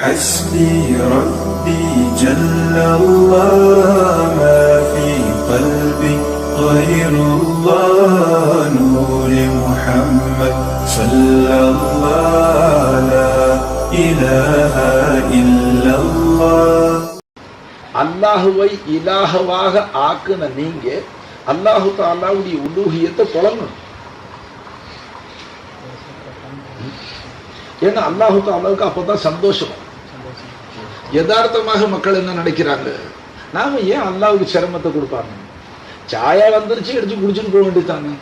حسبي ربي جل الله ما في قلبي غير الله نور محمد صلى الله لا إله إلا الله அல்லாஹுவை இலாகவாக ஆக்குன நீங்க அல்லாஹு தாலாவுடைய உலூகியத்தை புலங்கணும் ஏன்னா அல்லாஹு தாலாவுக்கு அப்பதான் சந்தோஷம் யதார்த்தமாக மக்கள் என்ன நினைக்கிறாங்க? நாம ஏன் அல்லாவுக்கு சிரமத்தை கொடுப்பாங்க? சாயா வந்துருச்சு எடுத்து குடிச்சுட்டு போக வேண்டியதானே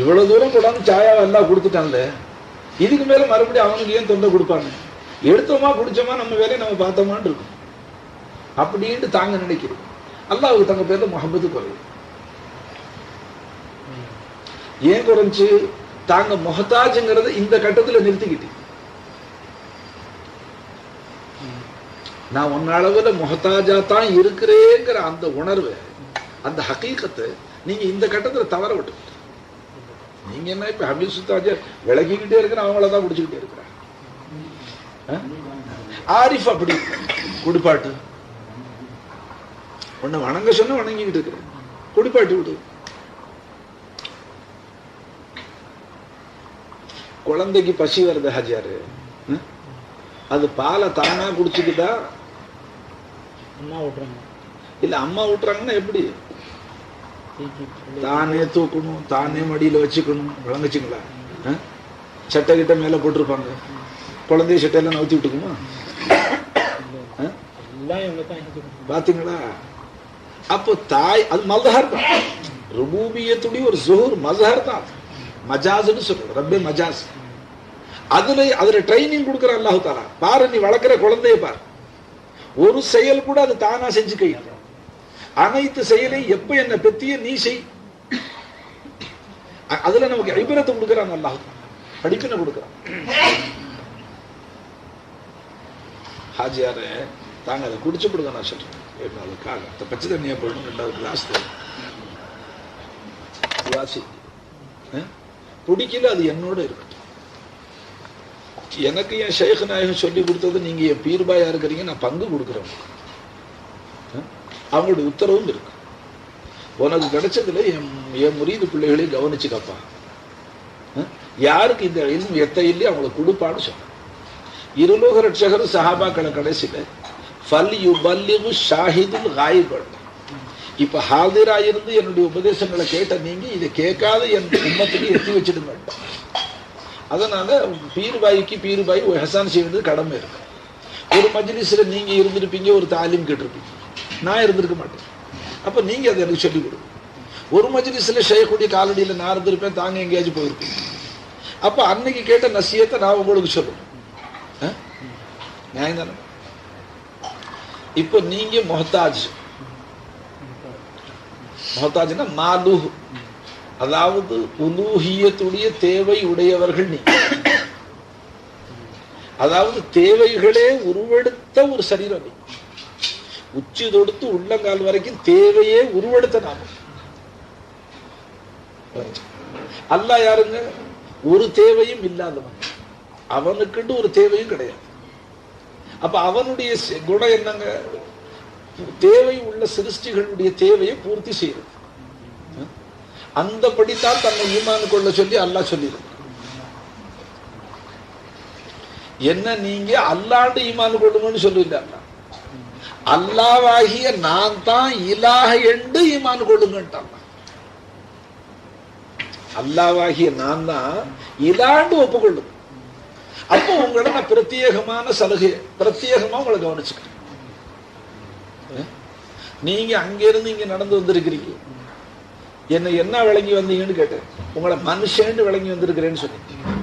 இவ்வளவு தூரம் கொண்டாந்து சாயாவை எல்லாம் கொடுத்துட்டான்ல. இதுக்கு மேல மறுபடியும் அவனுக்கு ஏன் தொண்டை கொடுப்பாங்க? எடுத்தோமா குடிச்சோமா நம்ம வேலையை நம்ம பார்த்தோமான்னு இருக்கும். அப்படின்ட்டு தாங்க நினைக்கிறோம். அல்லாவுக்கு தங்க பேர்ல முகமது குறையும் ஏன் குறைஞ்சு? தாங்க முகத்தாஜுங்கிறத இந்த கட்டத்துல நிறுத்திக்கிட்டு நான் உன்ன அளவுல முகத்தாஜா தான் இருக்கிறேங்கிற அந்த உணர்வு அந்த ஹக்கீக்கத்தை நீங்க இந்த கட்டத்துல தவற விட்டு நீங்க என்ன இப்ப ஹமீத் சுத்தாஜா விலகிக்கிட்டே இருக்கிற அவங்கள தான் பிடிச்சிக்கிட்டே இருக்கிறாங்க. ஆரிஃப் அப்படி குடிப்பாட்டு உன்னை வணங்க சொன்ன வணங்கிக்கிட்டு இருக்கிறேன். குடிப்பாட்டு விடு. குழந்தைக்கு பசி வருது ஹாஜியாரு அது பாலை தானா குடிச்சுக்கிட்டா அம்மா விட்றாங்க இல்ல அம்மா விட்டுறாங்கன்னா எப்படி? தானே தூக்கணும் தானே மடியில வச்சுக்கணும். விளங்குச்சுங்களா? சட்டை கிட்ட மேல போட்டிருப்பாங்க. குழந்தைய சட்டையெல்லாம் நவுத்தி விட்டுக்குமா? ஆ? எல்லாம் எனக்கு கொடுப்பாங்க. பாத்தீங்களா? அப்போ தாய் அது மல்ஹர் தான். ருபூபியத்துடைய ஒரு ஜுஹூர் மஸ்ஹர் தான். மஜாஸ்னு சொல்றோம். ரப்பே மஜாஸ். அதுல அதுல ட்ரைனிங் கொடுக்குற அல்லாஹு தாலா. பாரு நீ வளர்க்குற குழந்தைய பார். ஒரு செயல் கூட அது தானா செஞ்சு கையில் அனைத்து செயலையும் எப்ப என்ன பெத்திய நீ செய். அதுல நமக்கு ஐபரத்தை கொடுக்குறாங்க அல்லாஹு. படிப்பினை கொடுக்குறான். ஹாஜியாரே தாங்க அதை குடிச்சு கொடுங்க நான் சொல்றேன். அதுக்காக. அந்த பச்சை தண்ணியா போடணும் ரெண்டாவது கிளாஸ் வாசி? பிடிக்கல அது என்னோட இருக்கட்டும் எனக்கு என் ஷேக் நாயகம் சொல்லி கொடுத்தது நீங்க என் பீர்பாயா இருக்கிறீங்க நான் பங்கு கொடுக்குறேன். அவங்களுடைய உத்தரவும் இருக்கு. உனக்கு கிடைச்சதுல என் என் முறியது பிள்ளைகளையும் கவனிச்சுக்கப்பா யாருக்கு இந்த இன்னும் எத்த இல்லையோ அவங்களுக்கு கொடுப்பான்னு சொன்னேன் இருலோக ரட்சகர் சஹாபாக்களை கடைசியில் ஃபல் யுபல்லிகு ஷாஹிதுல் காயிபன் இப்ப ஹாதிரா இருந்து என்னுடைய உபதேசங்களை கேட்ட நீங்க இதை கேட்காத என் உம்மத்துக்கு எத்தி வச்சிடுங்க. அதனால் பீருபாய்க்கு பீர்பாய் ஹசான் செய்வது கடமை இருக்கு. ஒரு மஜ்லிஸில் நீங்கள் இருந்திருப்பீங்க ஒரு தாலிம் கேட்டிருப்பீங்க. நான் இருந்திருக்க மாட்டேன். அப்போ நீங்கள் அதை எனக்கு சொல்லிக் கொடுங்க. ஒரு மஜ்லிஸில் ஷேக்குடைய காலடியில் நான் இருந்திருப்பேன் தாங்க எங்கேயாச்சும் போயிருப்பீங்க. அப்போ அன்னைக்கு கேட்ட நசியத்தை நான் உங்களுக்கு சொல்லுவேன் ஆ? நியாயம் தானே இப்போ நீங்கள் மொஹத்தாஜ் மொஹத்தாஜ்னா மாலு அதாவது உலூகியத்துடைய தேவை உடையவர்கள் நீ. அதாவது தேவைகளே உருவெடுத்த ஒரு சரீரம் நீ. உச்சி தொடுத்து உள்ளங்கால் வரைக்கும் தேவையே உருவெடுத்த நாம. அல்ல யாருங்க? ஒரு தேவையும் இல்லாதவன். அவனுக்குன்னு ஒரு தேவையும் கிடையாது. அப்ப அவனுடைய குணம் என்னங்க? தேவை உள்ள சிருஷ்டிகளுடைய தேவையை பூர்த்தி அந்த படித்தான் தன்னை ஈமான் கொள்ள சொல்லி அல்லாஹ் சொல்லியிருக்கு என்ன நீங்க அல்லாண்டு ஈமான் கொள்ளுங்கன்னு சொல்லல அல்லாஹ் அல்லாவாகிய நான் தான் இலாக என்று ஈமான் கொள்ளுங்கன்ட்டான். அல்லாவாகிய நான் தான் இலாண்டு ஒப்புக்கொள்ளுங்க அப்போ உங்களை நான் பிரத்யேகமான சலுகை பிரத்யேகமா உங்களை கவனிச்சுக்கிறேன். நீங்க அங்கிருந்து இங்க நடந்து வந்திருக்கிறீங்க. என்ன என்ன விளங்கி வந்தீங்கன்னு கேட்டேன். உங்களை மனுஷன் விளங்கி வந்திருக்கிறேன்னு சொன்னீங்க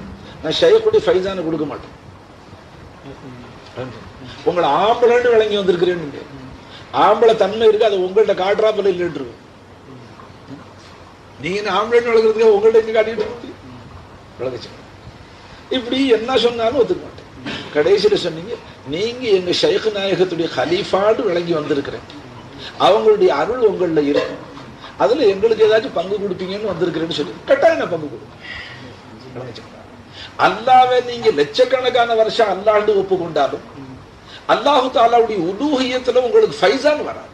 நான் ஷையக்குடி ஃபைசான கொடுக்க மாட்டேன். உங்களை ஆம்பளைன்னு விளங்கி வந்திருக்கிறேன்னு ஆம்பளை தன்மை இருக்கு அது உங்கள்கிட்ட காட்டுறாப்புல இல்லைன்னு நீங்க என்ன ஆம்பளைன்னு விளங்குறதுக்கு உங்கள்ட்ட எங்க காட்டிட்டு இருக்கு இப்படி என்ன சொன்னாலும் ஒத்துக்க மாட்டேன். கடைசியில சொன்னீங்க நீங்க எங்க ஷைக் நாயகத்துடைய ஹலீஃபாடு விளங்கி வந்திருக்கிறேன். அவங்களுடைய அருள் உங்கள்ல இருக்கும். அதுல எங்களுக்கு ஏதாச்சும் பங்கு கொடுப்பீங்கன்னு வந்திருக்கிறேன்னு சொல்லி. கட்டாயம் நான் பங்கு கொடுப்பேன் அல்லாவை நீங்க லட்சக்கணக்கான வருஷம் அல்லாண்டு ஒப்புக்கொண்டாலும் அல்லாஹு தாலாவுடைய உலூகியத்துல உங்களுக்கு ஃபைசான் வராது.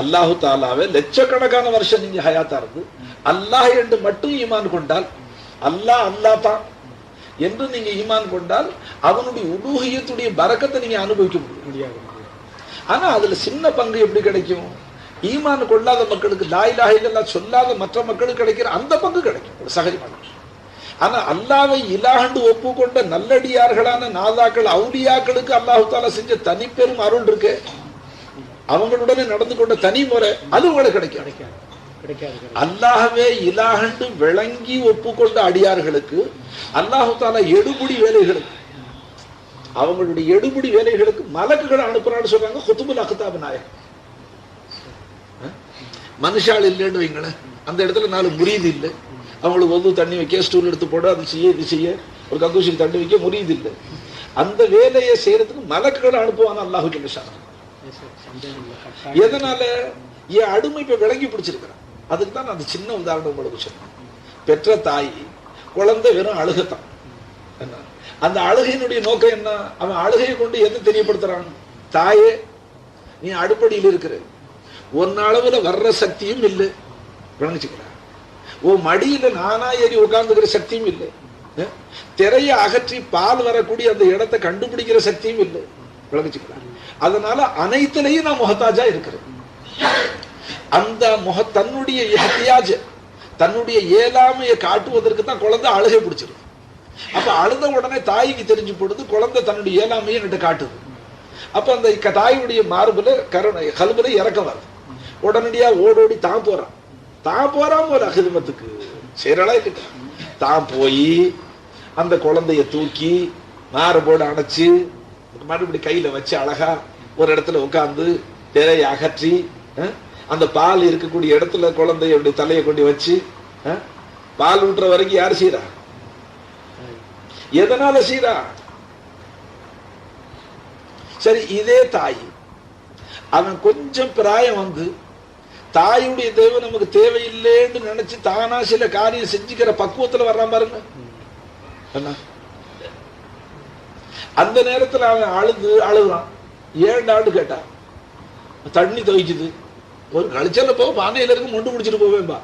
அல்லாஹு தாலாவை லட்சக்கணக்கான வருஷம் நீங்க ஹயாத்தா இருந்து அல்லாஹ் என்று மட்டும் ஈமான் கொண்டால் அல்லாஹ் அல்லாஹ் தான் என்று நீங்க ஈமான் கொண்டால் அவனுடைய உலூகியத்துடைய பரக்கத்தை நீங்க அனுபவிக்க முடியும் முடியாது. ஆனா அதுல சின்ன பங்கு எப்படி கிடைக்கும்? ஈமான் கொள்ளாத மக்களுக்கு லாய் இதெல்லாம் சொல்லாத மற்ற மக்களுக்கு கிடைக்கிற அந்த பங்கு கிடைக்கும். ஒரு சகஜமான ஆனா அல்லாவை இலாகண்டு ஒப்புக்கொண்ட நல்லடியார்களான நாதாக்கள் அவுலியாக்களுக்கு அல்லாஹு தாலா செஞ்ச தனிப்பெரும் அருள் இருக்கு. அவங்களுடனே நடந்து கொண்ட தனி முறை அது உங்களுக்கு கிடைக்கும் கிடைக்காது இலாகண்டு விளங்கி ஒப்புக்கொண்ட அடியார்களுக்கு அல்லாஹு தாலா வேலைகளுக்கு அவங்களுடைய எடுபுடி வேலைகளுக்கு மலக்குகளை அனுப்புறான்னு சொல்றாங்க குத்துபுல் அக்தாப் நாயக். மனுஷால் இல்லைன்னு வைங்களேன். அந்த இடத்துல நாலு முறியது இல்லை. அவங்களுக்கு வந்து தண்ணி வைக்க ஸ்டூல் எடுத்து போட அது செய்ய இது செய்ய ஒரு கக்கூசிக்கு தண்ணி வைக்க முறியது இல்லை. அந்த வேலையை செய்யறதுக்கு மலக்குகளை அனுப்புவாங்க அல்லாஹு சொல்லிஷான் எதனால? என் அடிமை இப்ப விளங்கி பிடிச்சிருக்கிறேன். அதுக்கு தான் நான் அந்த சின்ன உதாரணம் உங்களுக்கு சொன்னேன். பெற்ற தாய் குழந்தை வெறும் அழுகத்தான். அந்த அழுகையினுடைய நோக்கம் என்ன? அவன் அழுகையை கொண்டு எதை தெரியப்படுத்துறான்? தாயே நீ அடுப்படியில் இருக்கிற. ஒன்ன அளவுல வர்ற சக்தியும் இல்லை. விளங்கிச்சுக்கிறா ஓ மடியில நானா ஏறி உட்கார்ந்துக்கிற சக்தியும் இல்லை. திரையை அகற்றி பால் வரக்கூடிய அந்த இடத்தை கண்டுபிடிக்கிற சக்தியும் இல்லை. விளங்கிச்சுக்கிறா அதனால அனைத்திலையும் நான் முகத்தாஜா இருக்கிறேன். அந்த முக தன்னுடைய இஹ்தியாஜ தன்னுடைய ஏலாமையை காட்டுவதற்கு தான் குழந்தை அழுகை பிடிச்சிருக்கு அப்ப அழுத உடனே தாய்க்கு தெரிஞ்சு போடுது குழந்தை தன்னுடைய ஏழாமையை என்கிட்ட காட்டுது. அப்ப அந்த தாயுடைய மார்புல கருணை கல்புல இறக்கம் வருது. உடனடியா ஓடோடி தான் போறான். தான் போறான் போல அகிதமத்துக்கு செய்யறளா இல்ல தான் போய் அந்த குழந்தைய தூக்கி மார்போடு அணைச்சு மறுபடி கையில வச்சு அழகா ஒரு இடத்துல உட்காந்து திரையை அகற்றி அந்த பால் இருக்கக்கூடிய இடத்துல குழந்தையுடைய தலையை கொண்டு வச்சு பால் ஊட்டுற வரைக்கும் யார் செய்யறா எதனால செய்யறா சரி இதே தாய். அவன் கொஞ்சம் பிராயம் வந்து தாயுடைய தேவை நமக்கு தேவையில்லைன்னு நினைச்சு தானா சில காரியம் செஞ்சுக்கிற பக்குவத்துல வர்றான் பாருங்க. என்ன அந்த நேரத்துல அவன் அழுது அழுகுறான். ஏழு ஆண்டு கேட்டான் தண்ணி துவைக்குது ஒரு கழிச்சல போ பானையில இருக்கு முண்டு முடிச்சிட்டு போவேன்பா.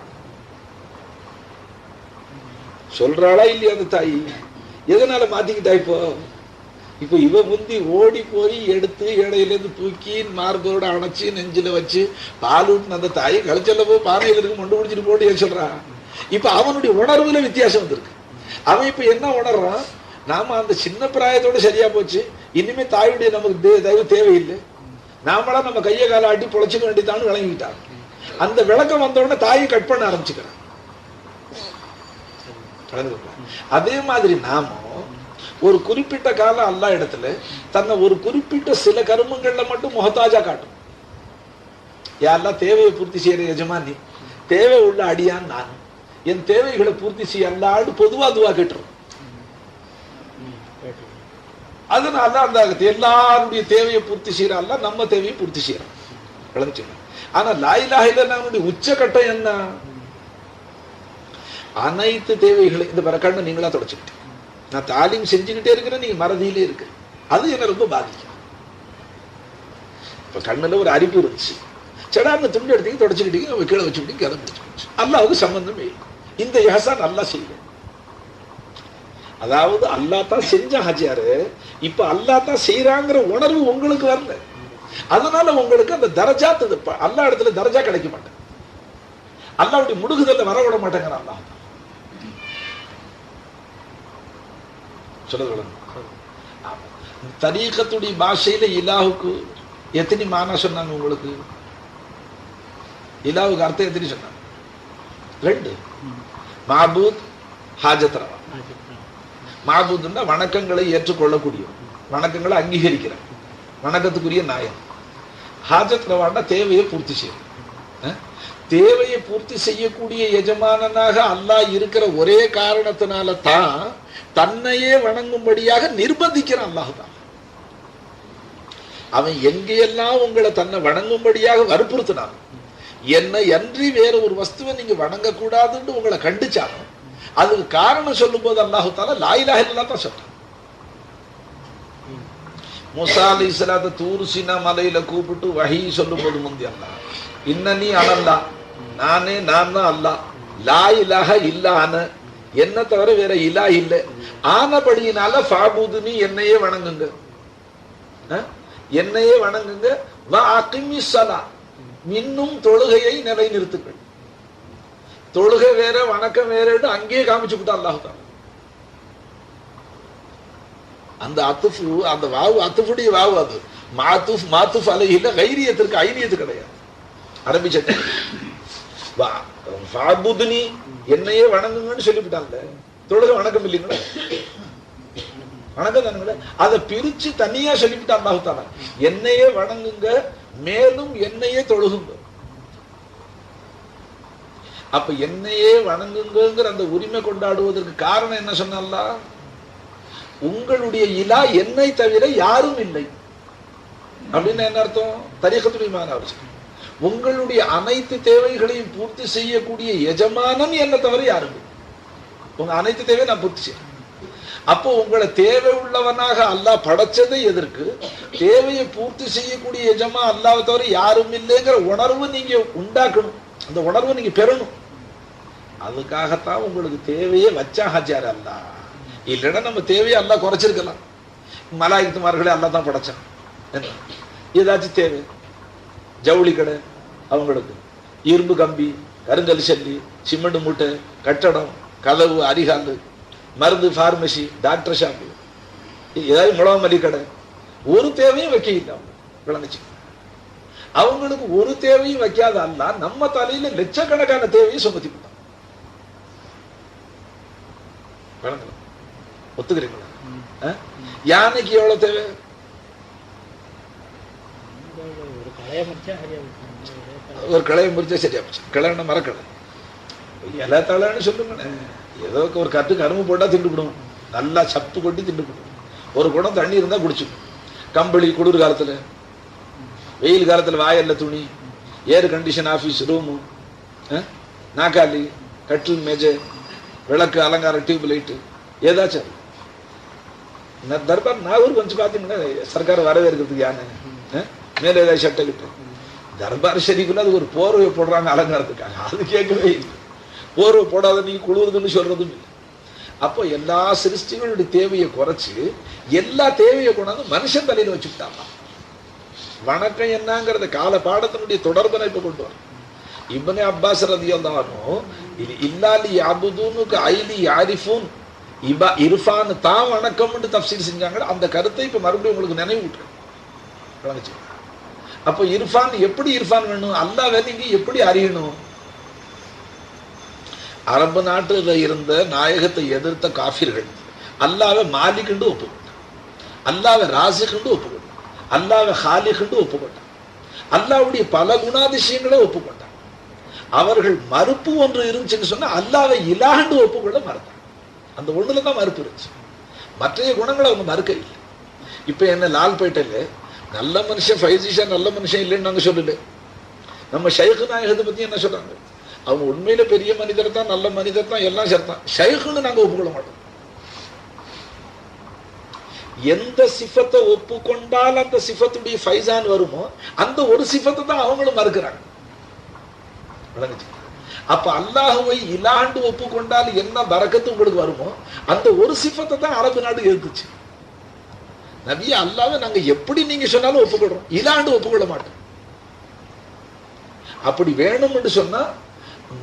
சொல்றாளா இல்லையா அந்த தாய்? எதனால மாத்திக்கிட்டா இப்போ? இப்போ இவ முந்தி ஓடி போய் எடுத்து இடையிலேருந்து தூக்கி மார்போட அணைச்சி நெஞ்சில் வச்சு பால் ஊட்டின அந்த தாயை கழிச்சல போய் பானையில் இருக்கு மண்டு முடிச்சிட்டு போட்டு சொல்றான் இப்போ அவனுடைய உணர்வுல வித்தியாசம் வந்திருக்கு. அவன் இப்போ என்ன உணர்றான்? நாம அந்த சின்ன பிராயத்தோட சரியா போச்சு. இனிமே தாயுடைய நமக்கு தே- தயவு தேவையில்லை. நாமளா நம்ம கையை காலை ஆட்டி பொழைச்சிக்க வேண்டியதான்னு விளங்கிட்டான். அந்த விளக்கம் வந்த உடனே தாயை கட் பண்ண ஆரம்பிச்சுக்கிறான். அதே மாதிரி நாமும் ஒரு குறிப்பிட்ட காலம் அல்லா இடத்துல தன்னை ஒரு குறிப்பிட்ட சில கருமங்களில் மட்டும் முகத்தாஜா காட்டும். யாரெல்லாம் தேவையை பூர்த்தி செய்யற எஜமானி தேவை உள்ள அடியான் நான். என் தேவைகளை பூர்த்தி செய்ய அல்லாடு பொதுவாக துவா கேட்டுரும். அதனால அந்த எல்லாருடைய தேவையை பூர்த்தி செய்யறாள் அல்ல நம்ம தேவையை பூர்த்தி செய்யறோம் விளங்குச்சுங்களா ஆனா லாயிலாக நம்முடைய உச்சகட்டம் என்ன? அனைத்து தேவைகளை இந்த வர கண்ணு நீங்களா தொடச்சுக்கிட்டு. நான் தாலீம் செஞ்சுக்கிட்டே இருக்கிறேன் நீங்க மறதியிலே இருக்கு. அது என்ன ரொம்ப பாதிக்கும் இப்ப கண்ணுல ஒரு அரிப்பு இருந்துச்சு. செடார்னு துண்டு எடுத்தீங்க தொடச்சுக்கிட்டீங்க நம்ம கீழே வச்சுக்கிட்டீங்க கதை பிடிச்சு போச்சு அல்லாவுக்கு சம்பந்தமே இல்லை. இந்த யஹசா நல்லா செய்யும் அதாவது அல்லாஹ் தான் செஞ்ச ஹஜியாரு இப்ப அல்லாஹ் தான் செய்யறாங்கிற உணர்வு உங்களுக்கு வரல. அதனால உங்களுக்கு அந்த தரஜா அல்லா இடத்துல தரஜா கிடைக்க மாட்டேன் அல்லாவுடைய முடுகுதல்ல வர விட மாட்டேங்கிற சொல்லுங்க சொல்லுங்க. தரீகத்துடைய பாஷையில இலாவுக்கு எத்தனை மானா சொன்னாங்க உங்களுக்கு? இலாவுக்கு அர்த்தம் எத்தனை சொன்னாங்க? ரெண்டு. மாபூத் ஹாஜத் மாபூத்னா வணக்கங்களை ஏற்றுக்கொள்ளக்கூடிய வணக்கங்களை அங்கீகரிக்கிற வணக்கத்துக்குரிய நாயம் ஹாஜத் ரவான்னா தேவையை பூர்த்தி செய்யும் தேவையை பூர்த்தி செய்யக்கூடிய எஜமானனாக அல்லாஹ் இருக்கிற ஒரே காரணத்தினால தான் தன்னையே வணங்கும்படியாக நிர்பந்திக்கிறான் அல்லாஹுதான் அவன் எங்கேயெல்லாம் உங்களை தன்னை வணங்கும்படியாக வற்புறுத்தினான் என்னை அன்றி வேற ஒரு வஸ்துவை நீங்க வணங்கக்கூடாதுன்னு உங்களை கண்டிச்சாலும் அதுக்கு காரணம் சொல்லும் போது தாலா லாயிலாக இல்லா தான் சொல்றான். முசா அலி இஸ்லாத்த தூரு மலையில கூப்பிட்டு வகை சொல்லும் போது முந்தி அல்லாஹ் நீ அனல்லா நானே நான் தான் அல்லாஹ் லாயிலாக இல்லான்னு என்ன தவிர வேற இலா இல்லை. ஆனபடியினால ஃபாபுதுனி என்னையே வணங்குங்க. என்னையே வணங்குங்க. இன்னும் தொழுகையை நிலைநிறுத்துங்கள். தொழுகை வேற வணக்கம் வேறன்னு அங்கேயே காமிச்சு விட்டா அல்லாஹ் அந்த அத்துஃபு அந்த வாவு அத்துஃபுடைய வாவு அது. மாத்துஃப் மாத்துஃப் அலையில கைரியத்திற்கு ஐரியத்து கிடையாது. அரபி சட்டம். என்னையே வணங்குங்கன்னு சொல்லிவிட்டாங்க தொழுக வணக்கம் இல்லைங்களா? வணக்கம் தானுங்களா. அதை பிரிச்சு தனியா சொல்லிவிட்டா அல்லாஹ் என்னையே வணங்குங்க மேலும் என்னையே தொழுகுங்க. அப்ப என்னையே வணங்குங்கிற அந்த உரிமை கொண்டாடுவதற்கு காரணம் என்ன சொன்னா உங்களுடைய இலா என்னை தவிர யாரும் இல்லை. அப்படின்னு என்ன அர்த்தம்? தரிகத்துடைய மாணவர் உங்களுடைய அனைத்து தேவைகளையும் பூர்த்தி செய்யக்கூடிய எஜமானம் என்ன தவிர யாரும் இல்லை. உங்க அனைத்து தேவையும் நான் பூர்த்தி செய்யறேன். அப்போ உங்களை தேவை உள்ளவனாக அல்லாஹ் படைச்சதை எதற்கு? தேவையை பூர்த்தி செய்யக்கூடிய எஜமா அல்லாஹ் தவிர யாரும் இல்லைங்கிற உணர்வு நீங்க உண்டாக்கணும். அந்த உணர்வை நீங்க பெறணும். அதுக்காகத்தான் உங்களுக்கு தேவையே வச்சா ஹஜார் அல்லா இல்லைன்னா நம்ம தேவையை அல்லா குறைச்சிருக்கலாம். மலாயுத்துமார்களே அல்லா தான் படைச்சான். என்ன? ஏதாச்சும் தேவை? ஜவுளி கடை அவங்களுக்கு இரும்பு கம்பி கருங்கல் சல்லி சிமெண்ட் மூட்டை கட்டடம் கதவு அரிகால் மருந்து ஃபார்மசி டாக்டர் ஷாப்பு ஏதாவது முழவ மல்லி கடை. ஒரு தேவையும் வைக்க இல்லை அவங்க விளங்குச்சு. அவங்களுக்கு ஒரு தேவையும் வைக்காத அல்ல நம்ம தலையில லட்சக்கணக்கான தேவையை சுமத்தி விட்டான் விளங்கல ஒத்துக்கிறீங்களா? யானைக்கு எவ்வளவு தேவை? ஒரு கலையை முறிச்சா சரியா போச்சு. கிளைன்னா மரக்கடை எல்லா தலைன்னு சொல்லுங்கண்ணே. ஏதோ ஒரு கட்டு கரும்பு போட்டால் திண்டுக்கிடும் நல்லா சப்பு கொட்டி திண்டுக்கிடும் ஒரு குடம் தண்ணி இருந்தால் குடிச்சுக்கும் கம்பளி குளிர் காலத்தில். வெயில் காலத்தில் வாயல்ல துணி. ஏர் கண்டிஷன் ஆஃபீஸ் ரூமு நாக்காளி கட்டில் மேஜை விளக்கு அலங்காரம் டியூப் லைட்டு ஏதாச்சும் தர்பார் நாகூர் கொஞ்சம் பார்த்தீங்கன்னா சர்க்கார் வரவேற்கிறதுக்கு யானை மேலே ஏதாவது சட்டை கிட்ட தர்பார் ஷெரீஃபில் அது ஒரு போர்வை போடுறாங்க அலங்காரத்துக்காக. அது கேட்கவே இல்லை. போர்வை போடாத நீ குளிருதுன்னு சொல்றதும் இல்லை. அப்போ எல்லா சிருஷ்டிகளுடைய தேவையை குறைச்சி எல்லா தேவையை கொண்டாந்து மனுஷன் தலையில் வச்சுக்கிட்டாங்க வணக்கம் என்னங்கிறத கால பாடத்தினுடைய தொடர்பனை இப்போ கொண்டு வரும் இவனே அப்பாஸ் ரதியல்லாஹு இது இல்லாலி அபுதுனுக்கு ஐலி யாரிஃபூன். இபா இர்ஃபான் தான் வணக்கம்னு தப்சீல் செஞ்சாங்க அந்த கருத்தை இப்போ மறுபடியும் உங்களுக்கு நினைவு விட்டுறேன் அப்போ இர்ஃபான் எப்படி இர்ஃபான் வேணும்? அல்லாஹ் நீங்க எப்படி அறியணும்? அரபு நாட்டுல இருந்த நாயகத்தை எதிர்த்த காஃபிர்கள் அல்லாவை மாலிக்குண்டு ஒப்புக்கொண்டான் அல்லாவை ராசிக்குண்டு ஒப்புக்கொண்டான் அல்லாவை ஹாலிக்குண்டு ஒப்புக்கொண்டான் அல்லாவுடைய பல குணாதிசயங்களை ஒப்புக்கொண்டான் அவர்கள் மறுப்பு ஒன்று இருந்துச்சுன்னு சொன்னா அல்லாவை இலாண்டு ஒப்புக்கொள்ள மறுத்தாங்க அந்த ஒண்ணுல தான் மறுப்பு இருந்துச்சு. மற்றைய குணங்களை அவங்க மறுக்க இல்லை இப்ப என்ன லால்பேட்டையில் நல்ல மனுஷன் ஃபைசிஷா நல்ல மனுஷன் இல்லைன்னு நாங்க சொல்லல. நம்ம ஷைஹு நாயகத்தை பத்தி என்ன சொல்றாங்க? அவங்க உண்மையில பெரிய மனிதர் தான் நல்ல மனிதர் தான் எல்லாம் சேர்த்தான் ஷைஹுன்னு நாங்க ஒப்புக்கொள்ள மாட்டோம். எந்த சிஃபத்தை ஒப்புக்கொண்டால் அந்த சிஃபத்துடைய ஃபைசான் வருமோ அந்த ஒரு சிஃபத்தை தான் அவங்களும் மறுக்கிறாங்க. விளங்குச்சு அப்ப அல்லாஹுவை இலாண்டு ஒப்புக்கொண்டால் என்ன பறக்கத்து உங்களுக்கு வருமோ அந்த ஒரு சிஃபத்தை தான் அரபு நாடு எதிர்த்துச்சு நபிய அல்லாவை நாங்க எப்படி நீங்க சொன்னாலும் ஒப்புக்கொள்றோம். இலாண்டு ஒப்புக்கொள்ள மாட்டோம். அப்படி வேணும் என்று சொன்னா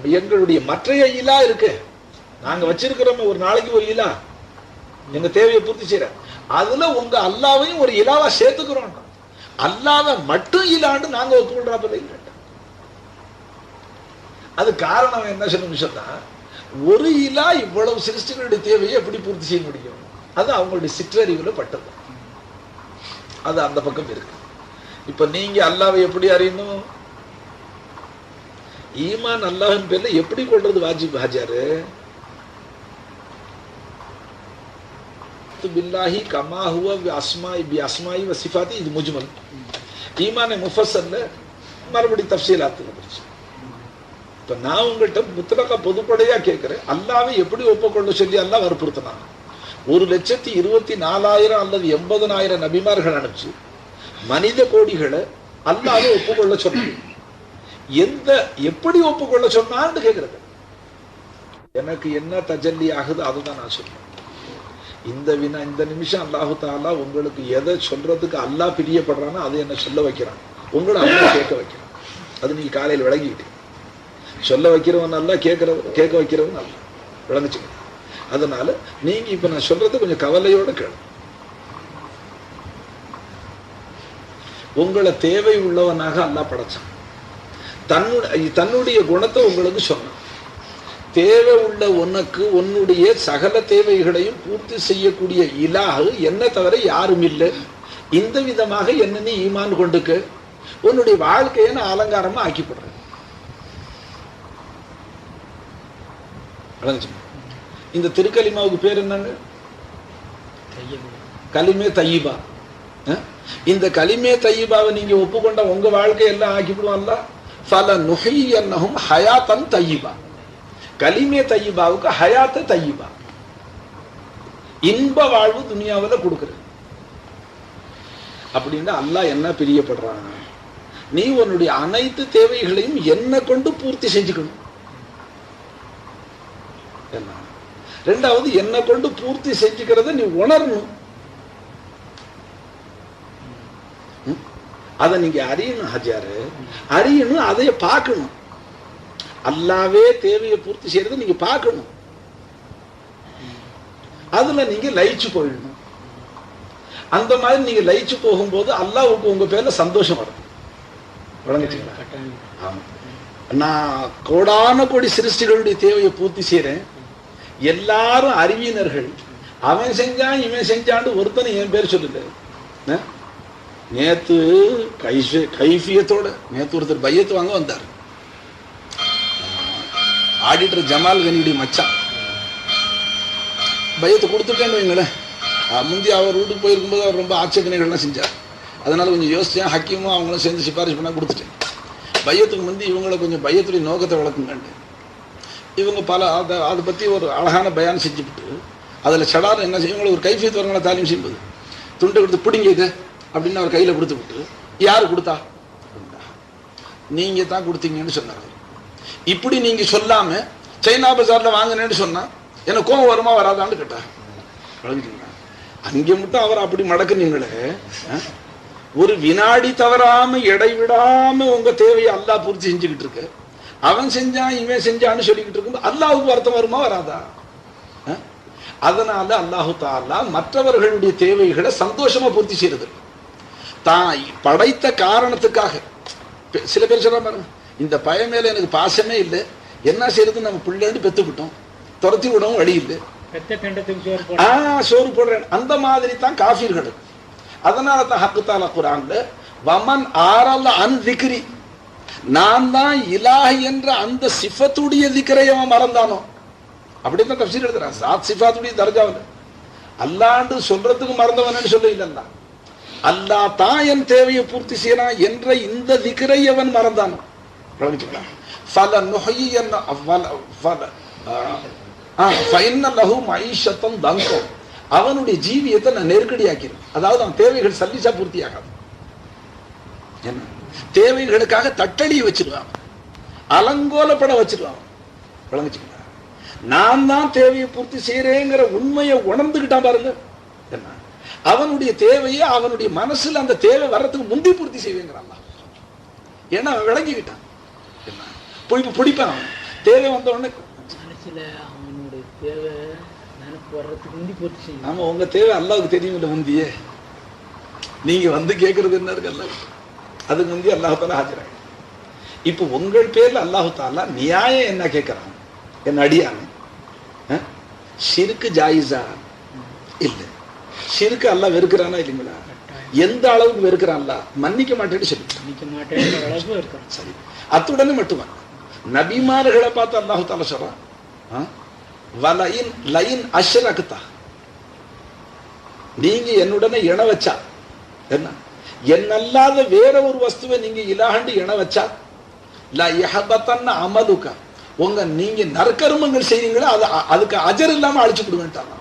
எங்களுடைய மற்றைய இலா இருக்கு. நாங்க வச்சிருக்கிறோம் ஒரு நாளைக்கு ஒரு இலா. எங்க தேவையை பூர்த்தி செய்யற. அதுல உங்க அல்லாவையும் ஒரு இலாவா சேர்த்துக்கிறோம். அல்லாவை மட்டும் இலாண்டு நாங்க ஒப்புக்கொள்றாப்பல இல்லை. அது காரணம் என்ன சொல்லணும் சொன்னா ஒரு இலா இவ்வளவு சிருஷ்டிகளுடைய தேவையை எப்படி பூர்த்தி செய்ய முடியும்? அது அவங்களுடைய சிற்றறிவுல பட்டது. அது அந்த பக்கம் இருக்கு. இப்ப நீங்க அல்லாவை எப்படி அறியணும்? ஈமான் அல்லாஹின் பேர்ல எப்படி கொள்றது வாஜிப் ஹாஜாரு? பில்லாஹி கமா ஹுவ அஸ்மாய் பி அஸ்மாயி வ சிஃபாத்தி இது முஜ்மல். ஈமான முஃபசல்ல மறுபடி தஃப்சீலாத்துல போச்சு இப்ப நான் உங்கள்கிட்ட முத்தலக்கா பொதுப்படையா கேட்கிறேன் அல்லாவை எப்படி ஒப்புக்கொள்ள சொல்லி அல்லாஹ் வற்புறுத்தினாங்க ஒரு லட்சத்தி இருபத்தி நாலாயிரம் அல்லது எண்பதனாயிரம் நபிமார்கள் அனுப்பிச்சு மனித கோடிகளை அல்லாத ஒப்புக்கொள்ள சொன்னாங்க. எந்த எப்படி ஒப்புக்கொள்ள சொன்னான்னு கேட்கிறது எனக்கு என்ன தஜல்லி ஆகுது அதுதான் நான் சொல்றேன். இந்த வினா இந்த நிமிஷம் அல்லாஹு தாலா உங்களுக்கு எதை சொல்றதுக்கு அல்லாஹ் பிரியப்படுறானோ அதை என்ன சொல்ல வைக்கிறான். உங்களை அல்லா கேட்க வைக்கிறான். அது நீங்க காலையில் விளங்கிட்டு சொல்ல வைக்கிறவன் நல்லா கேட்கிறவன் கேட்க வைக்கிறவன் அல்ல விளங்குச்சுங்க. அதனால நீங்க இப்ப நான் சொல்றது கொஞ்சம் கவலையோட கேளு. உங்களை தேவை உள்ளவனாக அல்லா படைச்சான். தன்னுடைய தன்னுடைய குணத்தை உங்களுக்கு சொன்னான். தேவை உள்ள உனக்கு உன்னுடைய சகல தேவைகளையும் பூர்த்தி செய்யக்கூடிய இலாகு என்ன தவிர யாரும் இல்லை. இந்த விதமாக என்ன நீ ஈமான் கொண்டுக்க. உன்னுடைய வாழ்க்கையை நான் அலங்காரமா ஆக்கிப்படுறேன் விளங்குச்சு இந்த திருக்கலிமாவுக்கு பேர் என்னங்க? கலிமே தையீபா. இந்த கலிமே தையீபாவை நீங்க ஒப்புக்கொண்ட உங்க வாழ்க்கை எல்லாம் ஆக்கிவிடுவான்ல பல நுஹையன்னஹும் ஹயாத்தன் தையீபா. கலிமே தையீபாவுக்கு ஹயாத்த தையிபா. இன்ப வாழ்வு துணியாவில் கொடுக்குற அப்படின்னா அல்லாஹ் என்ன பிரியப்படுறான்? நீ உன்னுடைய அனைத்து தேவைகளையும் என்ன கொண்டு பூர்த்தி செஞ்சுக்கணும். என்ன? ரெண்டாவது என்ன கொண்டு பூர்த்தி செஞ்சுக்கிறத நீ உணரணும்? அதை நீங்க அறியணும் ஹஜாரு. அறியணும் அதைய பார்க்கணும். அல்லாவே தேவையை பூர்த்தி செய்யறதை நீங்க பார்க்கணும். அதுல நீங்க லயிச்சு போயிடணும். அந்த மாதிரி நீங்க லயிச்சு போகும்போது அல்லாஹ்வுக்கு உங்க பேர்ல சந்தோஷம் வரும். விளங்குச்சுங்களா ஆமா. நான் கோடான கோடி சிருஷ்டிகளுடைய தேவையை பூர்த்தி செய்றேன் எல்லாரும் அறிவியினர்கள் அவன் செஞ்சான் இவன் செஞ்சான்னு ஒருத்தனை என் பேர் சொல்லல நேத்து கைஃபி கைஃபியத்தோட நேத்து ஒருத்தர் பையத்து வாங்க வந்தார். ஆடிட்டர் ஜமால் கனியுடைய மச்சான். பையத்தை கொடுத்துட்டேன்னு வைங்களேன். முந்தி அவர் வீட்டுக்கு போயிருக்கும்போது அவர் ரொம்ப ஆட்சேபனைகள்லாம் செஞ்சார். அதனால கொஞ்சம் யோசிச்சேன் ஹக்கீமும் அவங்களும் சேர்ந்து சிபாரிசு பண்ணா கொடுத்துட்டேன். பையத்துக்கு முந்தி இவங்களை கொஞ்சம் பையத்துடைய நோக்கத்தை வளர்க்குங்கண்டு இவங்க பல அதை அதை பற்றி ஒரு அழகான பயான் செஞ்சுவிட்டு அதில் சடார் என்ன செய்யும் இவங்களை ஒரு கைஃபியத் வரங்களை தாலியம் செய்யும்போது துண்டு கொடுத்து பிடிங்க இது அப்படின்னு அவர் கையில் கொடுத்து விட்டு யார் கொடுத்தா? நீங்கள் தான் கொடுத்தீங்கன்னு சொன்னார். இப்படி நீங்கள் சொல்லாமல் சைனா பஜாரில் வாங்கினேன்னு சொன்னால் எனக்கு கோவம் வருமா வராதான்னு கேட்டார். வழங்கிட்டீங்களா அங்கே மட்டும் அவர் அப்படி மடக்கு நீங்களே ஒரு வினாடி தவறாமல் இடைவிடாமல் உங்கள் தேவையை அல்லாஹ் பூர்த்தி செஞ்சுக்கிட்டு இருக்கு. அவன் செஞ்சான் இவன் செஞ்சான்னு சொல்லிக்கிட்டு இருக்கும்போது அல்லாஹ்வுக்கு வருத்தம் வருமா வராதா? அதனால அல்லாஹு தாலா மற்றவர்களுடைய தேவைகளை சந்தோஷமா பூர்த்தி செய்யறது. தான் படைத்த காரணத்துக்காக. சில பேர் சொல்ற பாருங்க இந்த பையன் மேல எனக்கு பாசமே இல்லை. என்ன செய்யறது நம்ம பிள்ளைன்னு பெத்துக்கிட்டோம் துரத்தி விடவும் வழி இல்லை. ஆ சோறு போடுறேன். அந்த மாதிரி தான் காஃபிர்கள். அதனால தான் ஹக்கு தாலா குரான்ல வமன் ஆரல்ல அன் திக்ரி நான் தான் இலாஹ் என்ற அந்த சிஃபத்துடைய திக்கரை அவன் மறந்தானோ? அப்படின்னு தான் தப்சீர் எழுதுறான். சாத் சிஃபாத்துடைய தர்ஜாவில் அல்லாண்டு சொல்றதுக்கு மறந்தவன்னு சொல்ல இல்லல்ல அல்லா தான் என் தேவையை பூர்த்தி செய்யறான் என்ற இந்த திக்கரை அவன் மறந்தானோ? பல ஃபல என்ன லகு மைஷத்தம் தங்கம் அவனுடைய ஜீவியத்தை நான் நெருக்கடியாக்கிறேன் அதாவது அவன் தேவைகள் சல்லிச்சா பூர்த்தி ஆகாது என்ன? தேவைகளுக்காக தட்டடி வச்சிருவான் அலங்கோலப்பட வச்சிருவான் விளங்குச்சுங்களா? நான் தான் தேவையை பூர்த்தி செய்யறேங்கிற உண்மையை உணர்ந்துக்கிட்டான் பாருங்க. என்ன? அவனுடைய தேவையை அவனுடைய மனசுல அந்த தேவை வர்றதுக்கு முந்தி பூர்த்தி செய்வேங்கிறான். ஏன்னா அவன் விளங்கிக்கிட்டான். என்ன? போய் பிடிப்பான் அவன். தேவை வந்த உடனே அவனுடைய தேவை வர்றதுக்கு முந்தி பூர்த்தி செய்யணும். ஆமா உங்க தேவை அல்லாவுக்கு தெரியுமில்ல முந்தியே. நீங்க வந்து கேட்கறது என்ன இருக்கு அதுக்கு முந்தி அல்லாஹால ஆஜராக இப்போ உங்கள் பேர்ல அல்லாஹு தாலா நியாயம் என்ன கேட்கறான்? என் அடியான்? ஷிருக்கு ஜாயிஸா? இல்ல. ஷிருக்கு அல்லாஹ் வெறுக்கிறானா இல்லைங்களா? எந்த அளவுக்கு வெறுக்கிறான்ல? மன்னிக்க மாட்டேன்னு சொல்லி அளவு இருக்கான் சரி. அத்துடனே மட்டுமா நபிமார்களை பார்த்து அல்லாஹு தாலா சொல்றான்? வலயின் லயின் அஷ்ரக்தா. நீங்க என்னுடனே இணை வச்சா என்ன? என்னல்லாத வேற ஒரு வஸ்துவை நீங்க இலாண்டு இணை வச்சா லா யஹபத்தன்ன உங்க நீங்க நற்கருமங்கள் செய்றீங்களோ அது அதுக்கு அஜர் இல்லாம அழிச்சு விடுவேன்ட்டாங்க